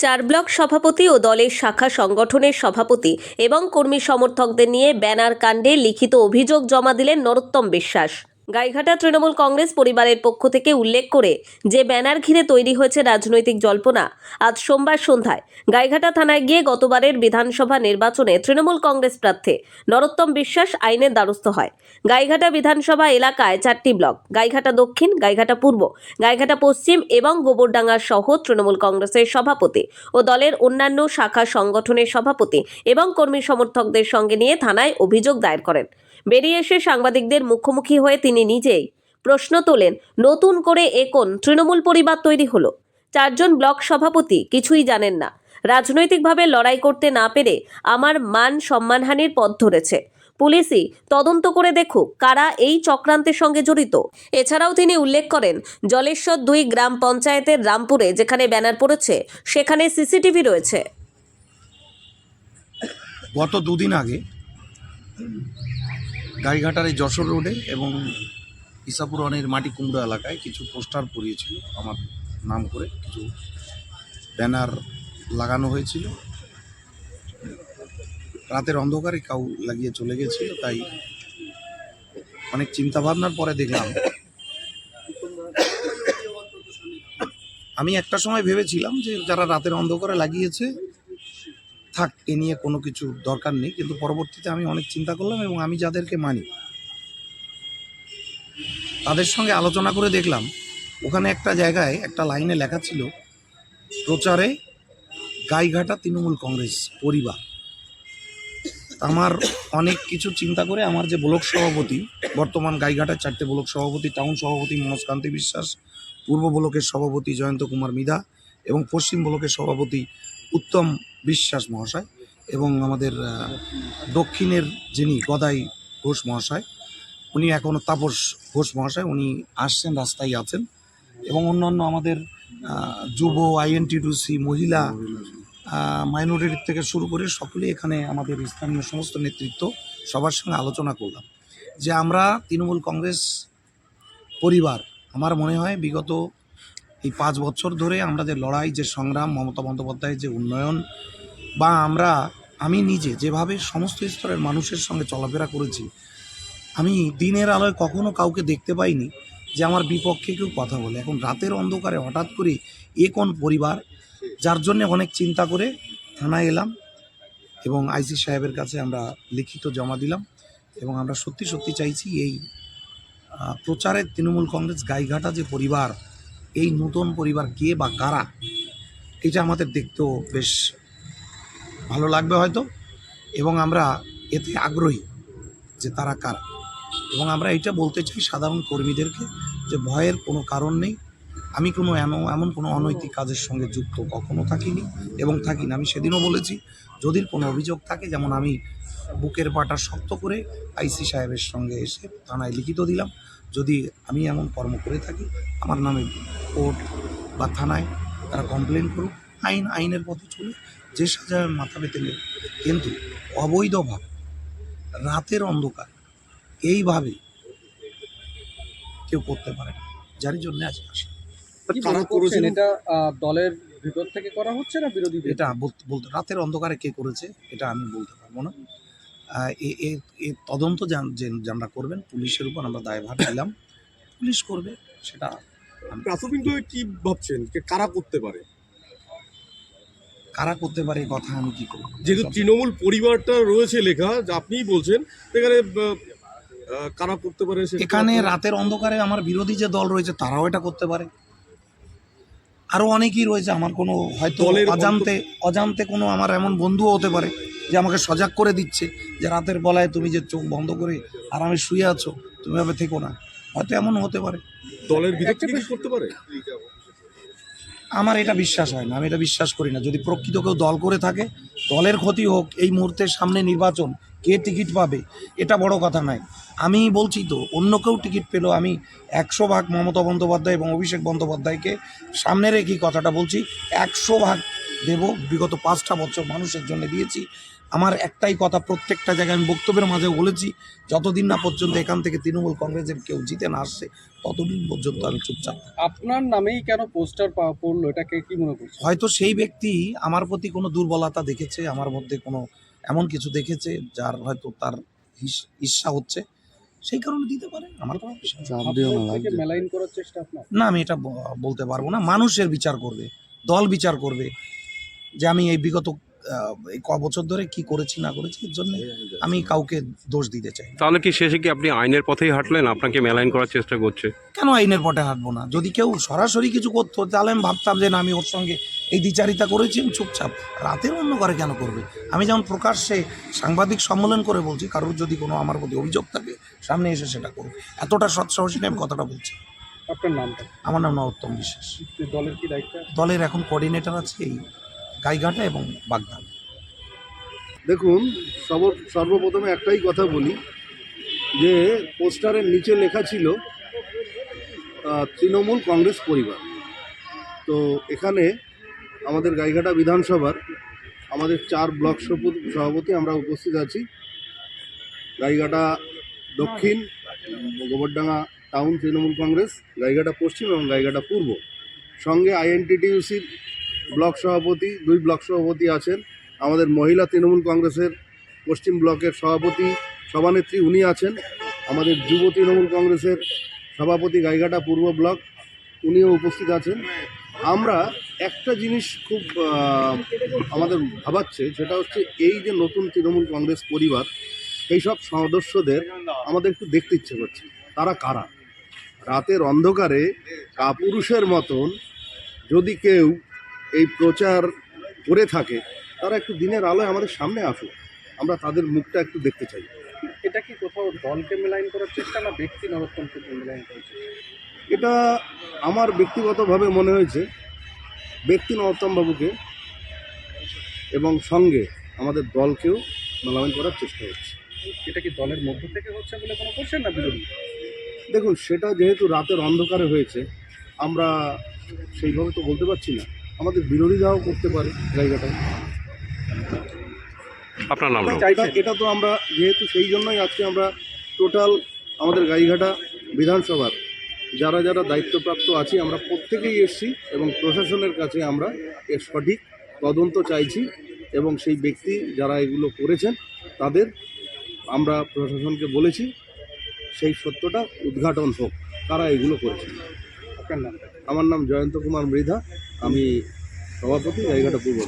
চার ব্লক সভাপতি ও দলের শাখা সংগঠনের সভাপতি এবং কর্মী সমর্থকদের নিয়ে ব্যানার কাণ্ডে লিখিত অভিযোগ জমা দিলেন নরোত্তম বিশ্বাস। গাইঘাটা তৃণমূল কংগ্রেস পরিবারের পক্ষ থেকে উল্লেখ করে যে ব্যানার ঘিরে তৈরি হয়েছে রাজনৈতিক জল্পনা। আজ সোমবার সন্ধ্যায় গাইঘাটা থানায় গিয়ে গতবারের বিধানসভা নির্বাচনে তৃণমূল কংগ্রেস প্রার্থী নরোত্তম বিশ্বাস আইনের দ্বারস্থ হয়। গাইঘাটা বিধানসভা এলাকায় চারটি ব্লক, গাইঘাটা দক্ষিণ, গাইঘাটা পূর্ব, গাইঘাটা পশ্চিম এবং গোবরডাঙ্গা সহ তৃণমূল কংগ্রেসের সভাপতি ও দলের অন্যান্য শাখা সংগঠনের সভাপতি এবং কর্মী সমর্থকদের সঙ্গে নিয়ে থানায় অভিযোগ দায়ের করেন। বেরিয়ে এসে সাংবাদিকদের মুখোমুখি হয়ে তিনি নিজেই প্রশ্ন তোলেন, নতুন করে একন তৃণমূল পরিবার তৈরি হলো? চারজন ব্লক সভাপতি কিছুই জানেন না। রাজনৈতিকভাবে লড়াই করতে না পেরে আমার মান সম্মানহানির পথ ধরেছে। পুলিশই তদন্ত করে দেখুক কারা এই চক্রান্তের সঙ্গে জড়িত। এছাড়াও তিনি উল্লেখ করেন, জলেশ্বর দুই গ্রাম পঞ্চায়েতের রামপুরে যেখানে ব্যানার পড়েছে, সেখানে সিসিটিভি রয়েছে। গত দুদিন আগে গাইঘাটার এই যশোর রোডে এবং ইসাপুর অনের মাটি কুমড়ো এলাকায় কিছু পোস্টার পরিয়েছিল আমার নাম করে কিছু ব্যানার লাগানো হয়েছিল। রাতের অন্ধকারে কাউ লাগিয়ে চলে গেছিল, তাই অনেক চিন্তা ভাবনার পরে দেখলাম। আমি একটা সময় ভেবেছিলাম যে যারা রাতের অন্ধকারে লাগিয়েছে থাক, এ নিয়ে কোনো কিছু দরকার নেই, কিন্তু পরবর্তীতে আমি অনেক চিন্তা করলাম এবং আমি যাদেরকে মানি, তাদের সঙ্গে আলোচনা করে দেখলাম, ওখানে একটা জায়গায় একটা লাইনে লেখা ছিল, প্রচারে গাইঘাটা তৃণমূল কংগ্রেস পরিবার। আমার অনেক কিছু চিন্তা করে আমার যে ব্লক সভাপতি, বর্তমান গাইঘাটার চারটে ব্লক সভাপতি, টাউন সভাপতি মনোজ কান্তি বিশ্বাস, পূর্ব ব্লকের সভাপতি জয়ন্ত কুমার মিধা এবং পশ্চিম ব্লকের সভাপতি উত্তম বিশ্বাস মহাশয় এবং আমাদের দক্ষিণের যিনি গদাই ঘোষ মহাশয়, উনি এখনও তাপস ঘোষ মহাশয়, উনি আসছেন, রাস্তায় আছেন এবং অন্যান্য আমাদের যুব আইএনটিডিউসি মহিলা মাইনরিটি থেকে শুরু করে সকলে এখানে আমাদের স্থানীয় সমস্ত নেতৃত্ব সবার সঙ্গে আলোচনা করলাম যে আমরা তৃণমূল কংগ্রেস পরিবার, আমার মনে হয় বিগত এই পাঁচ বছর ধরে আমরা যে লড়াই, যে সংগ্রাম, মমতা বন্দ্যোপাধ্যায়ের যে উন্নয়ন, বা আমরা, আমি নিজে যেভাবে সমস্ত স্তরের মানুষের সঙ্গে চলাফেরা করেছি, আমি দিনের আলোয় কখনো কাউকে দেখতে পাইনি যে আমার বিপক্ষে কেউ কথা বলে। এখন রাতের অন্ধকারে হঠাৎ করে এ কোন পরিবার? যার জন্য অনেক চিন্তা করে থানায় এলাম এবং আইসি সাহেবের কাছে আমরা লিখিত জমা দিলাম এবং আমরা সত্যি সত্যি চাইছি এই প্রচারের তৃণমূল কংগ্রেস গাইঘাটা যে পরিবার এই নতুন পরিবার কে বা কারা, এটা আমাদের দেখতেও বেশ ভালো লাগবে হয়তো। এবং আমরা এতে আগ্রহী যে তারা কারা। এবং আমরা এটা বলতে চাই সাধারণ কর্মীদেরকে যে ভয়ের কোনো কারণ নেই। আমি কোনো এমন এমন কোনো অনৈতিক কাজের সঙ্গে যুক্ত কখনো থাকিনি এবং থাকি না আমি সেদিনও বলেছি যদি কোনো অভিযোগ থাকে, যেমন আমি বুকের পাটা শক্ত করে আইসি সাহেবের সঙ্গে এসে থানায় লিখিত দিলাম। যদি আমি এমন কর্ম করে থাকি আমার নামে কোর্ট বা থানায় তারা কমপ্লেন করুক আইন আইনের পথে চলে যে সাজায় মাথা পেতে নেবে কিন্তু অবৈধভাবে রাতের অন্ধকার এইভাবে কেউ করতে পারে না। যার জন্য আজ আসে? এটা দলের ভিতর থেকে করা হচ্ছে না বিরোধীদের এটা বলতে রাতের অন্ধকারে কে করেছে এটা আমি বলতে পারব না। এ তদন্ত যারা করবেন পুলিশের উপর আমরা দায়ভার দিলাম পুলিশ করবে সেটা প্রাথমিকভাবে কি ভাবছেন? কারা করতে পারে? কারা করতে পারে কথা আমি কি করব? যেহেতু তৃণমূল পরিবারটা রয়েছে লেখা যা আপনিই বলছেন আহ, কারা করতে পারে এখানে রাতের অন্ধকারে আমার বিরোধী যে দল রয়েছে তারাও এটা করতে পারে। আরও অনেকেই রয়েছে আমার কোনো হয়তো অজান্তে অজান্তে কোনো আমার এমন বন্ধুও হতে পারে। যে আমাকে সজাগ করে দিচ্ছে যে রাতের বেলায় তুমি যে চোখ বন্ধ করে আরামে শুয়ে আছো তুমি ভাবে থেকো না। হয়তো এমন হতে পারে। দলের ভিতর করতে পারে? আমার এটা বিশ্বাস হয় না আমি এটা বিশ্বাস করি না। যদি প্রকৃত কেউ দল করে থাকে দলের ক্ষতি হোক এই মুহূর্তে সামনে নির্বাচন কে টিকিট পাবে এটা বড় কথা নয়। আমি বলছি তো অন্য কেউ টিকিট পেল আমি একশো ভাগ মমতা বন্দ্যোপাধ্যায় এবং অভিষেক বন্দ্যোপাধ্যায়কে সামনে রেখেই কথাটা বলছি একশো ভাগ দেব। বিগত পাঁচটা বছর মানুষের জন্য দিয়েছি আমার একটাই কথা প্রত্যেকটা জায়গায় আমি বক্তব্যের মাঝে বলেছি যতদিন না পর্যন্ত এখান থেকে তৃণমূল কংগ্রেসের কেউ জিতে না আসছে ততদিন পর্যন্ত আমি চুপচাপ আপনার নামেই কেন পোস্টার পড়ল? এটাকে কি মনে করছেন হয়তো সেই ব্যক্তি আমার প্রতি কোনো দুর্বলতা দেখেছে আমার মধ্যে কোনো এমন কিছু দেখেছে যার হয়তো তার ঈর্ষা হচ্ছে সেই কারণে দিতে পারে আমার কোনো বিষয় না। মেলাইন করার চেষ্টা আপনার? না আমি এটা বলতে পারব না মানুষের বিচার করবে দল বিচার করবে যে আমি এই বিগত ক বছর ধরে কি করেছি না করেছি এর জন্য আমি কাউকে দোষ দিতে চাই তাহলে কি শেষে কি আপনি আইনের পথেই হাঁটলেন? আপনাকে মেলাইন করার চেষ্টা করছে। কেন আইনের পটে হাঁটবো না? যদি কেউ সরাসরি কিছু করতো তাহলে আমি ভাবতাম যে না আমি ওর সঙ্গে এই দ্বিচারিতা করেছি চুপচাপ। রাতের অন্য করে কেন করবে? আমি যেমন প্রকাশ্যে সাংবাদিক সম্মেলন করে বলছি কারোর যদি কোনো আমার প্রতি অভিযোগ থাকে সামনে এসে সেটা করবে। এতটা সৎসাহসী নিয়ে আমি কথাটা বলছি। আপনার নামটা? আমার নাম নরোত্তম বিশ্বাস। দলের কি দায়িত্ব? দলের এখন কোঅর্ডিনেটর আছে এই গাইঘাটা এবং বাগদান দেখুন সর্ব সর্বপ্রথমে একটাই কথা বলি, যে পোস্টারের নিচে লেখা ছিল তৃণমূল কংগ্রেস পরিবার। তো এখানে আমাদের গাইঘাটা বিধানসভার আমাদের চার ব্লক সভাপতি আমরা উপস্থিত আছি। গাইঘাটা দক্ষিণ, গোবরডাঙ্গা টাউন তৃণমূল কংগ্রেস, গাইঘাটা পশ্চিম এবং গাইঘাটা পূর্ব। সঙ্গে আইএনটিটিউসির ব্লক সভাপতি, দুই ব্লক সভাপতি আছেন। আমাদের মহিলা তৃণমূল কংগ্রেসের পশ্চিম ব্লকের সভাপতি, সভানেত্রী উনি আছেন। আমাদের যুব তৃণমূল কংগ্রেসের সভাপতি গাইঘাটা পূর্ব ব্লক, উনিও উপস্থিত আছেন। আমরা একটা জিনিস খুব আমাদের ভাবাচ্ছে, সেটা হচ্ছে এই যে নতুন তৃণমূল কংগ্রেস পরিবার, এই সব সদস্যদের আমাদের একটু দেখতে ইচ্ছে করছে। তারা কারা? রাতের অন্ধকারে কাপুরুষের মতন যদি কেউ এই প্রচার করে থাকে তারা একটু দিনের আলোয় আমাদের সামনে আসুক। আমরা তাদের মুখটা একটু দেখতে চাই। এটা কি কোথাও দলকে মেলাইন করার চেষ্টা না ব্যক্তি নরোত্তমকে মেলাইন করার চেষ্টা? এটা আমার ব্যক্তিগতভাবে মনে হয়েছে ব্যক্তি নরোত্তম বাবুকে এবং সঙ্গে আমাদের দলকেও মেলামেন করার চেষ্টা হচ্ছে। এটা কি দলের মধ্য থেকে হচ্ছে বলে কোনো করছেন না বিরোধী? দেখুন সেটা যেহেতু রাতের অন্ধকারে হয়েছে আমরা সেইভাবে তো বলতে পারছি না। আমাদের বিরোধীরাও করতে পারে জায়গাটায় আপনার নাম এটা এটা তো আমরা যেহেতু সেই জন্যই আজকে আমরা টোটাল আমাদের গাইঘাটা বিধানসভার যারা যারা দায়িত্বপ্রাপ্ত আছি আমরা প্রত্যেকেই এসেছি এবং প্রশাসনের কাছে আমরা এর সঠিক তদন্ত চাইছি এবং সেই ব্যক্তি যারা এগুলো করেছেন তাদের আমরা প্রশাসনকে বলেছি সেই সত্যটা উদ্ঘাটন হোক তারা এগুলো করেছেন। আপনার নাম আমার নাম জয়ন্ত কুমার মৃধা আমি সভাপতি জায়গাটা পূর্ব।